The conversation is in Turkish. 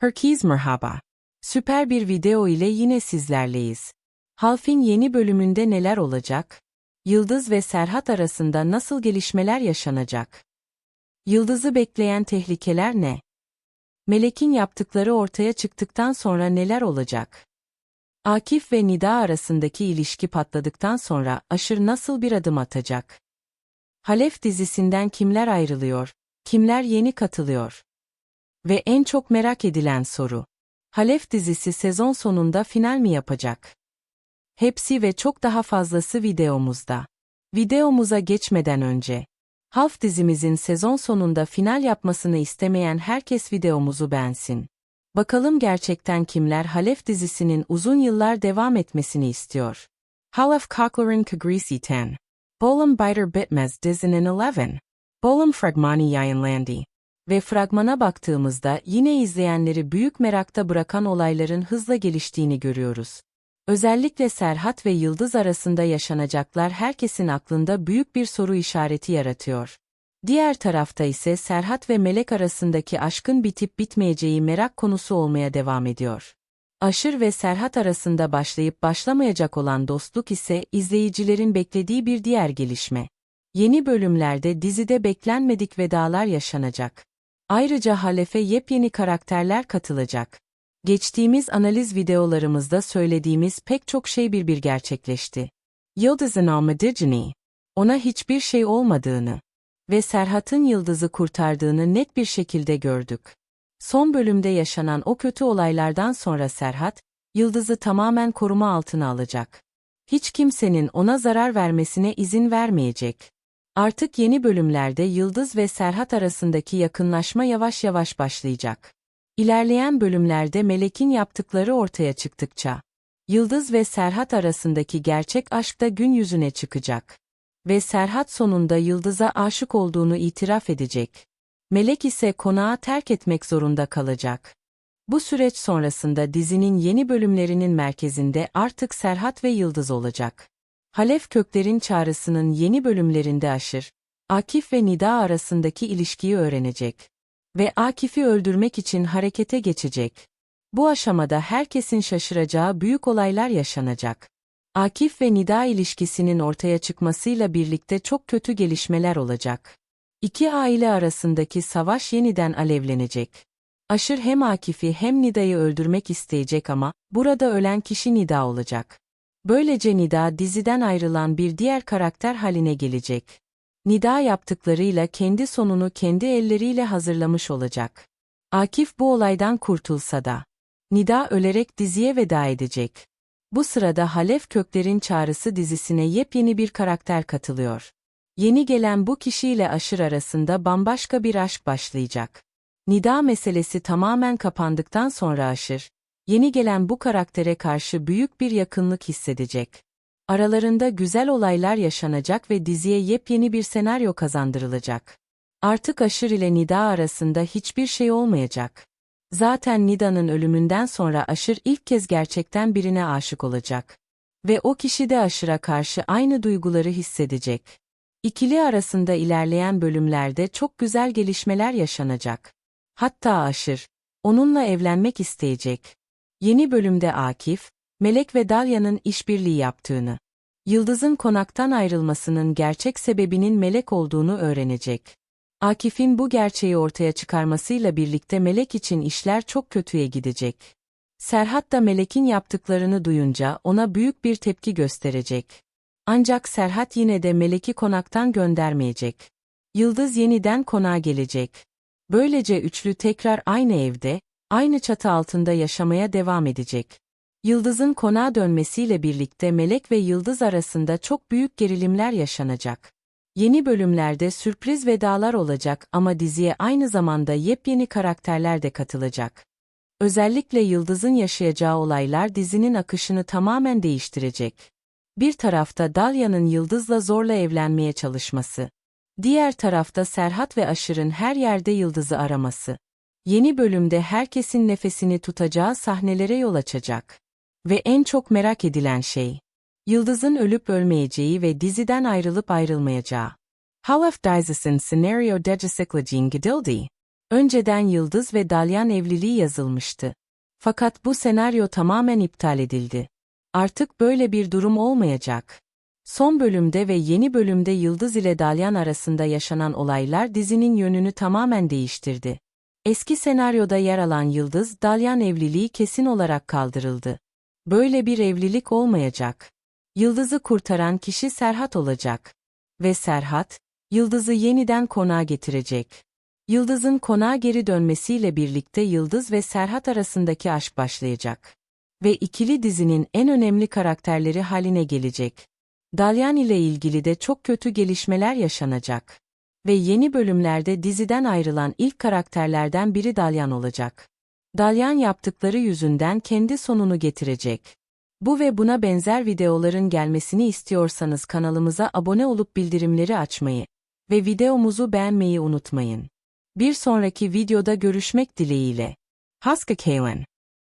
Herkese merhaba. Süper bir video ile yine sizlerleyiz. Half'in yeni bölümünde neler olacak? Yıldız ve Serhat arasında nasıl gelişmeler yaşanacak? Yıldız'ı bekleyen tehlikeler ne? Melek'in yaptıkları ortaya çıktıktan sonra neler olacak? Akif ve Nida arasındaki ilişki patladıktan sonra Aşır nasıl bir adım atacak? Halef dizisinden kimler ayrılıyor? Kimler yeni katılıyor? Ve en çok merak edilen soru. Halef dizisi sezon sonunda final mi yapacak? Hepsi ve çok daha fazlası videomuzda. Videomuza geçmeden önce, Half dizimizin sezon sonunda final yapmasını istemeyen herkes videomuzu beğensin. Bakalım gerçekten kimler Halef dizisinin uzun yıllar devam etmesini istiyor. Halef Cochlerin Kagrisi 10. Bölüm biter bitmez dizinin 11. Bölüm fragmanı yayınlandı. Ve fragmana baktığımızda yine izleyenleri büyük merakta bırakan olayların hızla geliştiğini görüyoruz. Özellikle Serhat ve Yıldız arasında yaşanacaklar herkesin aklında büyük bir soru işareti yaratıyor. Diğer tarafta ise Serhat ve Melek arasındaki aşkın bitip bitmeyeceği merak konusu olmaya devam ediyor. Aşır ve Serhat arasında başlayıp başlamayacak olan dostluk ise izleyicilerin beklediği bir diğer gelişme. Yeni bölümlerde dizide beklenmedik vedalar yaşanacak. Ayrıca Halef'e yepyeni karakterler katılacak. Geçtiğimiz analiz videolarımızda söylediğimiz pek çok şey bir bir gerçekleşti. Yıldız'ın almadığını, ona hiçbir şey olmadığını ve Serhat'ın Yıldız'ı kurtardığını net bir şekilde gördük. Son bölümde yaşanan o kötü olaylardan sonra Serhat, Yıldız'ı tamamen koruma altına alacak. Hiç kimsenin ona zarar vermesine izin vermeyecek. Artık yeni bölümlerde Yıldız ve Serhat arasındaki yakınlaşma yavaş yavaş başlayacak. İlerleyen bölümlerde Melek'in yaptıkları ortaya çıktıkça, Yıldız ve Serhat arasındaki gerçek aşk da gün yüzüne çıkacak. Ve Serhat sonunda Yıldız'a aşık olduğunu itiraf edecek. Melek ise konağı terk etmek zorunda kalacak. Bu süreç sonrasında dizinin yeni bölümlerinin merkezinde artık Serhat ve Yıldız olacak. Halef Kökler'in çağrısının yeni bölümlerinde aşır, Akif ve Nida arasındaki ilişkiyi öğrenecek ve Akif'i öldürmek için harekete geçecek. Bu aşamada herkesin şaşıracağı büyük olaylar yaşanacak. Akif ve Nida ilişkisinin ortaya çıkmasıyla birlikte çok kötü gelişmeler olacak. İki aile arasındaki savaş yeniden alevlenecek. Aşır hem Akif'i hem Nida'yı öldürmek isteyecek ama burada ölen kişi Nida olacak. Böylece Nida diziden ayrılan bir diğer karakter haline gelecek. Nida yaptıklarıyla kendi sonunu kendi elleriyle hazırlamış olacak. Akif bu olaydan kurtulsa da. Nida ölerek diziye veda edecek. Bu sırada Halef Kökler'in Çağrısı dizisine yepyeni bir karakter katılıyor. Yeni gelen bu kişiyle Aşır arasında bambaşka bir aşk başlayacak. Nida meselesi tamamen kapandıktan sonra Aşır, yeni gelen bu karaktere karşı büyük bir yakınlık hissedecek. Aralarında güzel olaylar yaşanacak ve diziye yepyeni bir senaryo kazandırılacak. Artık Aşır ile Nida arasında hiçbir şey olmayacak. Zaten Nida'nın ölümünden sonra Aşır ilk kez gerçekten birine aşık olacak. Ve o kişi de Aşır'a karşı aynı duyguları hissedecek. İkili arasında ilerleyen bölümlerde çok güzel gelişmeler yaşanacak. Hatta Aşır, onunla evlenmek isteyecek. Yeni bölümde Akif, Melek ve Dalya'nın işbirliği yaptığını, Yıldız'ın konaktan ayrılmasının gerçek sebebinin Melek olduğunu öğrenecek. Akif'in bu gerçeği ortaya çıkarmasıyla birlikte Melek için işler çok kötüye gidecek. Serhat da Melek'in yaptıklarını duyunca ona büyük bir tepki gösterecek. Ancak Serhat yine de Melek'i konaktan göndermeyecek. Yıldız yeniden konağa gelecek. Böylece üçlü tekrar aynı evde, aynı çatı altında yaşamaya devam edecek. Yıldız'ın konağa dönmesiyle birlikte Melek ve Yıldız arasında çok büyük gerilimler yaşanacak. Yeni bölümlerde sürpriz vedalar olacak ama diziye aynı zamanda yepyeni karakterler de katılacak. Özellikle Yıldız'ın yaşayacağı olaylar dizinin akışını tamamen değiştirecek. Bir tarafta Dalya'nın Yıldız'la zorla evlenmeye çalışması. Diğer tarafta Serhat ve Aşır'ın her yerde Yıldız'ı araması. Yeni bölümde herkesin nefesini tutacağı sahnelere yol açacak. Ve en çok merak edilen şey, Yıldız'ın ölüp ölmeyeceği ve diziden ayrılıp ayrılmayacağı. Halef Dizes'in senaryo decisiclacin gidildi. Önceden Yıldız ve Dalyan evliliği yazılmıştı. Fakat bu senaryo tamamen iptal edildi. Artık böyle bir durum olmayacak. Son bölümde ve yeni bölümde Yıldız ile Dalyan arasında yaşanan olaylar dizinin yönünü tamamen değiştirdi. Eski senaryoda yer alan Yıldız Dalyan evliliği kesin olarak kaldırıldı. Böyle bir evlilik olmayacak. Yıldız'ı kurtaran kişi Serhat olacak. Ve Serhat, Yıldız'ı yeniden konağa getirecek. Yıldız'ın konağa geri dönmesiyle birlikte Yıldız ve Serhat arasındaki aşk başlayacak. Ve ikili dizinin en önemli karakterleri haline gelecek. Dalyan ile ilgili de çok kötü gelişmeler yaşanacak. Ve yeni bölümlerde diziden ayrılan ilk karakterlerden biri Dalyan olacak. Dalyan yaptıkları yüzünden kendi sonunu getirecek. Bu ve buna benzer videoların gelmesini istiyorsanız kanalımıza abone olup bildirimleri açmayı ve videomuzu beğenmeyi unutmayın. Bir sonraki videoda görüşmek dileğiyle. Haska Kalen